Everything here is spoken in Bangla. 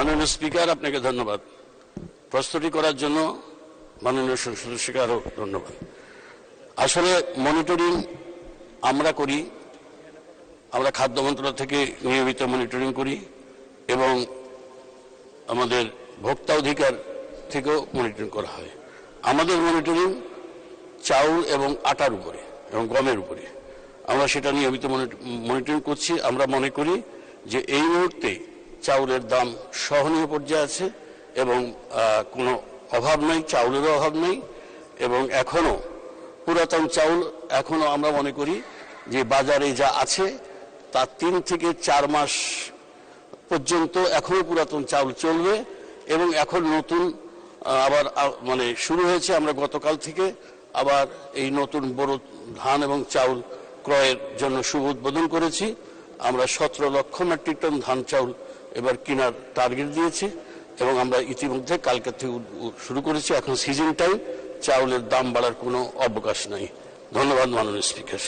মাননীয় স্পিকার, আপনাকে ধন্যবাদ। প্রস্তুতি করার জন্য মাননীয় সংসদ স্পিকারও ধন্যবাদ। আসলে মনিটরিং আমরা করি, আমরা খাদ্য মন্ত্রণালয় থেকে নিয়মিত মনিটরিং করি এবং আমাদের ভোক্তা অধিকার থেকেও মনিটরিং করা হয়। আমাদের মনিটরিং চাউল এবং আটার উপরে এবং গমের উপরে। আমরা সেটা নিয়মিত মনিটরিং করছি। আমরা মনে করি যে এই মুহূর্তে চাউলের দাম সহনীয় পর্যায়ে আছে এবং কোনো অভাব নেই, চাউলেরও অভাব নেই এবং এখনও পুরাতন চাউল এখনও আমরা মনে করি যে বাজারে যা আছে তা তিন থেকে চার মাস পর্যন্ত এখনও পুরাতন চাউল চলবে এবং এখন নতুন আবার মানে শুরু হয়েছে আমরা গতকাল থেকে আবার এই নতুন বড় ধান এবং চাউল ক্রয়ের জন্য শুভ উদ্বোধন করেছি। আমরা সতেরো লক্ষ মেট্রিক টন ধান চাউল এবার কেনার টার্গেট দিয়েছি এবং আমরা ইতিমধ্যে কালকে থেকে শুরু করেছি। এখন সিজন টাইম চাউলের দাম বাড়ার কোনো অবকাশ নাই। ধন্যবাদ, মাননীয় স্পিকার